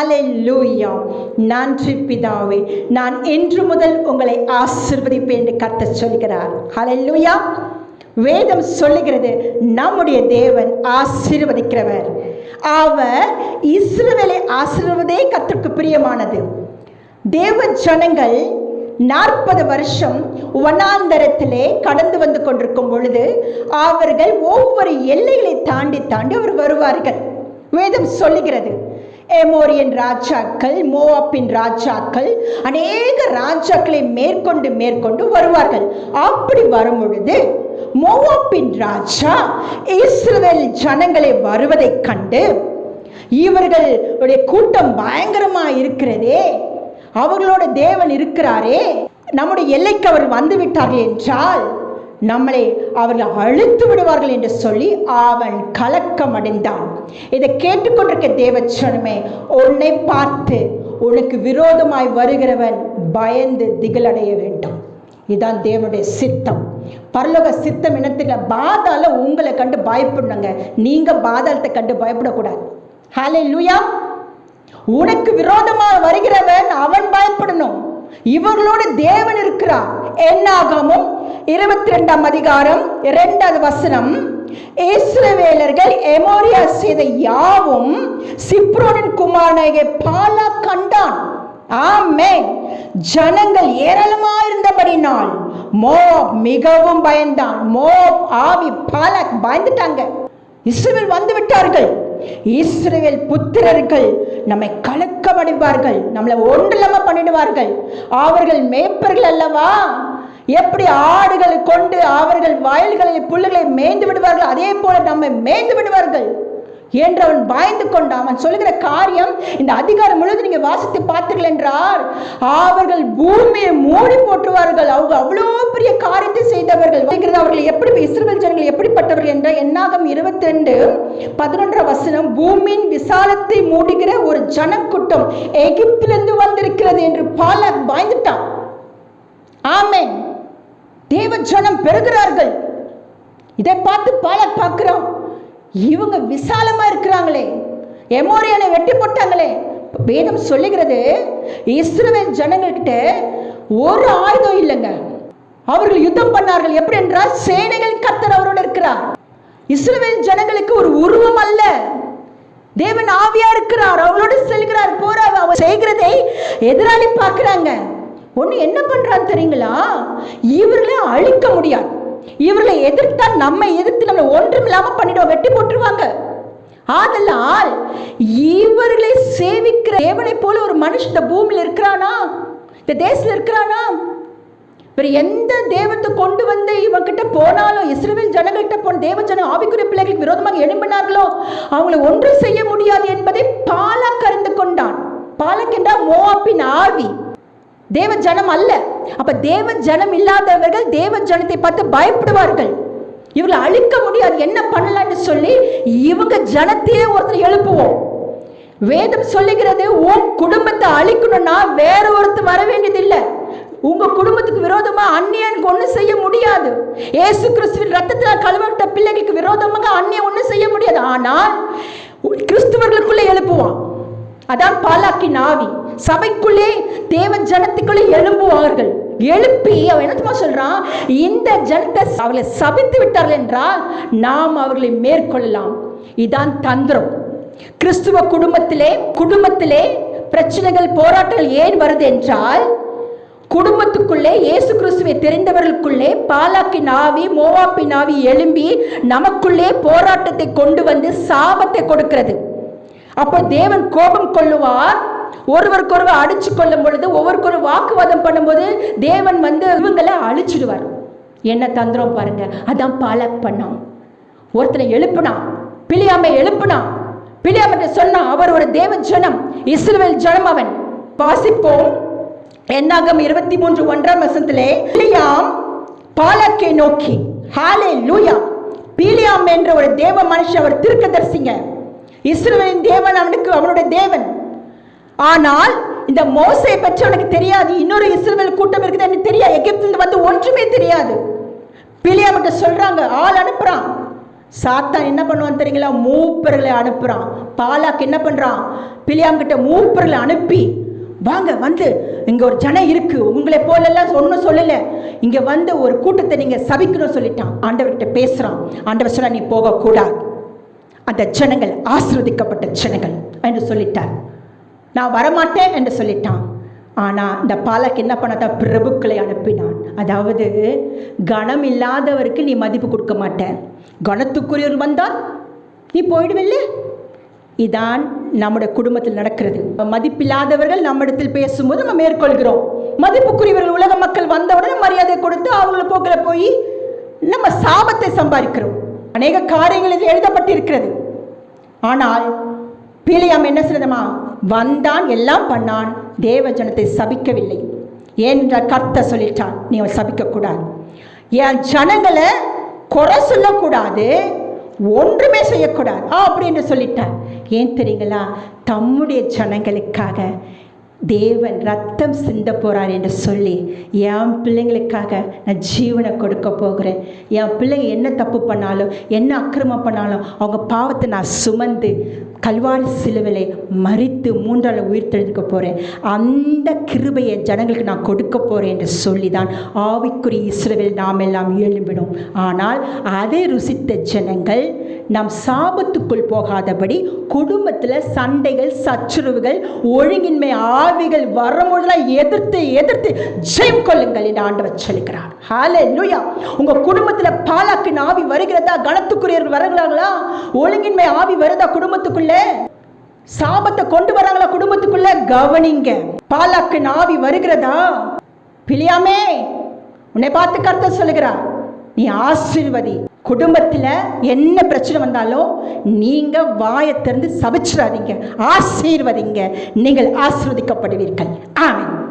Hallelujah நன்றி பிதாவே. நான் இன்று முதல் உங்களை ஆசிர்வதிப்பேன் என்று கத்த சொல்கிறார் அலெல்லூயா வேதம் சொல்லுகிறது நம்முடைய தேவன் ஆசீர்வதிக்கிறவர். அவர் இஸ்ரவேலை ஆசீர்வதே கத்திற்கு பிரியமானது. தேவ ஜனங்கள் நாற்பது வருஷம் வனாந்தரத்திலே கடந்து வந்து கொண்டிருக்கும் பொழுது அவர்கள் ஒவ்வொரு எல்லைகளை தாண்டி தாண்டி அவர் வருவார்கள். வேதம் சொல்லுகிறது எமோரியன் ராஜாக்கள் மோவாப்பின் ராஜாக்கள் அநேக ராஜாக்களை மேற்கொண்டு மேற்கொண்டு வருவார்கள். அப்படி வரும் பொழுது மோவாப்பின் ராஜா இஸ்ரவேல் ஜனங்களை வருவதைக் கண்டு இவர்களுடைய கூட்டம் பயங்கரமா இருக்கிறதே. அவர்களோட தேவன் இருக்கிறாரே. நம்முடைய எல்லைக்கு அவர் வந்து விட்டார்கள் என்றால் நம்மளை அவர்கள் அழுத்து விடுவார்கள் என்று சொல்லி அவன் கலக்கம் அடைந்தான் இதை கேட்டுக்கொண்டிருக்க தேவச்சனமே உன்னை பார்த்து உனக்கு விரோதமாய் வருகிறவன் பயந்து திகிலடைய வேண்டும். இதுதான் தேவனுடைய சித்தம். பரலோக சித்தம் என்னத்துக்கு பாதாள உங்களை கண்டு பயப்படணுங்க. நீங்க பாதாளத்தை கண்டு பயப்படக்கூடாது. ஹலே லூயா உனக்கு விரோதமாக வருகிறவன் அவன் பயப்படணும். இவர்களோட தேவன் இருக்கிறார். என்னாகமும் இருபத்தி ரெண்டாம் அதிகாரம் இரண்டாவது வசனம். இஸ்ரவேலர்கள் எமோரியா செய்த யாவும் சிப்ரோனின் குமாரனாகிய பாலா கண்டான். ஆமே ஜனங்கள் ஏராளமா இருந்தபடினால் மோப் மிகவும் பயந்தான். மோப் ஆவி பாலக் பயந்துட்டாங்க. இஸ்ரவேல் வந்து விட்டார்கள் இஸ்ரவேல் புத்திரர்கள் நம்மை கலக்கமடைவார்கள். நம்மளை ஒன்றில்லாம பண்ணிடுவார்கள். அவர்கள் மேய்ப்பர்கள் அல்லவா? எப்படி ஆடுகளை கொண்டு அவர்கள் வயல்களில் புல்லுகளை மேய்ந்து விடுவார்கள்? அதே போல நம்மை மேய்ந்து விடுவார்கள். என்று அவன் பயந்து கொண்டான். அவன் சொல்லுகிற காரியம் இந்த அதிகாரம் முழுவதும் நீங்க வாசித்து பார்த்தீர்கள் என்றால் அவர்கள் பூமியை மூடி போட்டுவார்கள். அவங்க அவ்வளோ பெரிய காரியத்தை செய்தவர்கள். அவர்கள் எப்படி இஸ்ரவேல் ஜனங்கள் எப்படிப்பட்டவர்கள் என்ற எண்ணாகம் இருபத்தி ரெண்டு பதினொன்றாம் வசனம் பூமியின் விசாலத்தை மூடுகிற ஒரு ஜனக்கூட்டம் எகிப்திலிருந்து வந்திருக்கிறது என்று பால பயந்துட்டான். ஆமேன். தேவ ஜனம் பெறுகிறார்கள். இதை பார்த்து பாலக் பார்க்கிறோம். இவங்க விசாலமா இருக்கிறாங்களே. எமோரியனை வெட்டி போட்டாங்களே. வேதம் சொல்லுகிறது இஸ்ரவேல் ஜனங்கள்கிட்ட ஒரு ஆயுதம் இல்லைங்க. அவர்கள் யுத்தம் பண்ணார்கள். எப்படி என்றால் சேனைகள் கத்தர் அவரோடு இருக்கிறார். இஸ்ரவேல் ஜனங்களுக்கு ஒரு உருவம் அல்ல. தேவன் ஆவியா இருக்கிறார். அவளோடு செல்கிறார். போற அவர் செய்கிறதை எதிராளி பார்க்கிறாங்க. ஒன்று என்ன பண்ணுறான்னு தெரியுங்களா? இவர்களை அழிக்க முடியாது. இவர்களை எதிர்த்தா நம்ம எதிர்த்து நம்மளை இல்லாமல் பண்ணிடுவோம் வெட்டி போட்டுருவாங்க. ஆதலால் இவர்களை சேவிக்கிற தேவனை போல ஒரு மனுஷன் இந்த பூமியில் இருக்கிறானா? இந்த தேசத்தில் இருக்கிறானா? வேற எந்த தெய்வத்தை கொண்டு வந்து இவங்கிட்ட போனாலும் இஸ்ரேல் ஜனங்கள்கிட்ட போன தேவ ஜன ஆவிக்குரிய பிள்ளைகளுக்கு விரோதமாக எழும்பினார்களோ அவங்களை ஒன்றும் செய்ய முடியாது என்பதை பாலா அறிந்து கொண்டான். பாலக் என்றால் மோவாப்பின் ஆவி. தேவ ஜனம் அல்ல. அப்ப தேவ ஜனம் இல்லாதவர்கள் தேவ ஜனத்தை பார்த்து பயப்படுவார்கள். இவங்களை அழிக்க முடியாது என்ன பண்ணலாம்னு சொல்லி இவங்க ஜனத்தையே ஒருத்தர் எழுப்புவோம். வேதம் சொல்லுகிறது உன் குடும்பத்தை அழிக்கணும்னா வேற ஒருத்தர் வர வேண்டியதில்லை. உங்க குடும்பத்துக்கு விரோதமா அந்நியனுக்கு ஒண்ணும் செய்ய முடியாது. ஏசு கிறிஸ்துவின் ரத்தத்தில் கழுவப்பட்ட பிள்ளைகளுக்கு விரோதமாக அந்நிய ஒன்றும் செய்ய முடியாது. ஆனால் கிறிஸ்துவர்களுக்குள்ளே எழுப்புவான். அதான் பாலாக்கி நாவி சபைக்குள்ளே தேவ ஜனத்துக்குள்ளே எழும்புவார்கள். எழுப்பி அவன் என்னத்துமா சொல்றான்? இந்த ஜனத்தை அவளை சபித்து விட்டார்கள் என்றால் நாம் அவர்களை மேற்கொள்ளலாம். இதான் தந்திரம். கிறிஸ்துவ குடும்பத்திலே குடும்பத்திலே பிரச்சனைகள் போராட்டங்கள் ஏன் வருது என்றால் குடும்பத்துக்குள்ளே இயேசு கிறிஸ்துவை தெரிந்தவர்களுக்குள்ளே பாலாக்கின் ஆவி மோவாப்பின் ஆவி எழும்பி நமக்குள்ளே போராட்டத்தை கொண்டு வந்து சாபத்தை கொடுக்கிறது. அப்போ தேவன் கோபம் கொள்ளுவார் ஒருவருக்கொருவர் அடிச்சு கொள்ளும் பொழுது ஒவ்வொருக்கொரு வாக்குவாதம் பண்ணும்போது தேவன் வந்து இவங்களை அழிச்சிடுவார். என்ன தந்திரம் பாருங்க. அதான் பாலக் பண்ணான் ஒருத்தனை எழுப்புனா பிளியாமை எழுப்புனா பிளியாமட்ட சொன்னா அவர் ஒரு தேவ ஜனம் இஸ்ரேல் ஜனம் அவன். வாசிப்போம். என்னாகம் இருபத்தி மூன்று ஒன்றாம் வசத்திலே பிலியாம் பாலக்கை நோக்கி ஹாலே லூயா பீலியாம் என்ற ஒரு தேவ மனுஷன் அவர் தீர்க்கதரிசிங்க. இஸ்ரேலின் தேவன் அவனுக்கு அவனுடைய தேவன். ஆனால் இந்த மோசை பற்றி உனக்கு தெரியாது. இன்னொரு இஸ்ரேல் கூட்டம் இருக்குது. எனக்கு தெரியாது. எகிப்திலிருந்து வந்து ஒன்றுமே தெரியாது. பிலியாமிட்ட சொல்றாங்க. ஆள் அனுப்புறான். சாத்தான் என்ன பண்ணுவான் தெரியுங்களா? மூப்பர்களை அனுப்புகிறான் பாலாக்கு என்ன பண்ணுறான் பிலியாம் கிட்ட மூப்பர்களை அனுப்பி வாங்க வந்து. இங்கே ஒரு ஜனம் இருக்கு. உங்களை போலெல்லாம் ஒன்றும் சொல்லலை. இங்கே வந்து ஒரு கூட்டத்தை நீங்கள் சபிக்கணும்னு சொல்லிட்டான். ஆண்டவர்கிட்ட பேசுகிறான் ஆண்டவர் சொன்னா நீ போகக்கூடாது. அந்த ஜனங்கள் ஆசிர்வதிக்கப்பட்ட ஜனங்கள் என்று சொல்லிட்டார். நான் வரமாட்டேன் என்று சொல்லிட்டான். ஆனால் இந்த பாலக் என்ன பண்ணாத பிரபுக்களை அனுப்பினான். அதாவது கணம் இல்லாதவருக்கு நீ மதிப்பு கொடுக்க மாட்டேன். கணத்துக்குரியவர் வந்தால் நீ போயிடுவில்லை? இதான் நம்முடைய குடும்பத்தில் நடக்கிறது. மதிப்பில்லாதவர்கள் நம்மிடத்தில் பேசும்போது நம்ம மேற்கொள்கிறோம். மதிப்புக்குரியவர்கள் உலக மக்கள் வந்தவுடனே மரியாதை கொடுத்து அவங்கள போக்கில் போய் நம்ம சாபத்தை சம்பாதிக்கிறோம். அநேக காரியங்கள் இது எழுதப்பட்டிருக்கிறது. ஆனால் பீலியாம் என்ன சொல்லுதமா? வந்தான் எல்லாம் பண்ணான். தேவ ஜனத்தை சபிக்கவில்லை. ஏனென்றால் கர்த்த சொல்லிட்டான் நீ அவன் சபிக்கக்கூடாது. என் ஜனங்களை குறை சொல்லக்கூடாது ஒன்றுமே செய்யக்கூடாது ஆ அப்படின்னு சொல்லிட்டார். ஏன் தெரியுங்களா? தம்முடைய ஜனங்களுக்காக தேவன் ரத்தம் சிந்த போகிறார் என்று சொல்லி என் பிள்ளைங்களுக்காக நான் ஜீவனை கொடுக்க போகிறேன். என் பிள்ளைங்க என்ன தப்பு பண்ணாலும் என்ன அக்கிரமம் பண்ணாலும் அவங்க பாவத்தை நான் சுமந்து கல்வாரி சிலுவிலை மறித்து மூன்றால் உயிர் தெழுக்க போகிறேன் அந்த கிருபையை ஜனங்களுக்கு நான் கொடுக்க போகிறேன் என்று சொல்லி தான் ஆவிக்குரிய இஸ்ரவேல் நாம் எல்லாம் எழும்பினோம். ஆனால் அதை ருசித்த ஜனங்கள் நம் சாபத்துக்குள் போகாதபடி குடும்பத்தில் சண்டைகள் சச்சுரவுகள் ஒழுங்கின்மை ஆவிகள் வரும்பொழுதுலாம் எதிர்த்து எதிர்த்து ஜெயம் கொள்ளுங்கள் என்று ஆண்டவர் சொல்லுகிறார். ஹாலே லூயா உங்கள் குடும்பத்தில் பாலாக்கின் ஆவி வருகிறதா? கணத்துக்குரியவர் வருகிறாங்களா ஒழுங்கின்மை ஆவி வருதா குடும்பத்துக்குள்ளே? சாபத்தை கொண்டு வராங்களா குடும்பத்துக்குள்ள? கவனிங்க. பாலாக்கு நாவி வருகிறதா? பிளியாமே உன்னை பார்த்து கருத்த சொல்லுகிறா நீ ஆசிர்வதி. குடும்பத்தில் என்ன பிரச்சனை வந்தாலும் நீங்கள் வாயை திறந்து சபிச்சிடாதீங்க. ஆசீர்வதிங்க. நீங்கள் ஆசிர்வதிக்கப்படுவீர்கள். ஆமென்.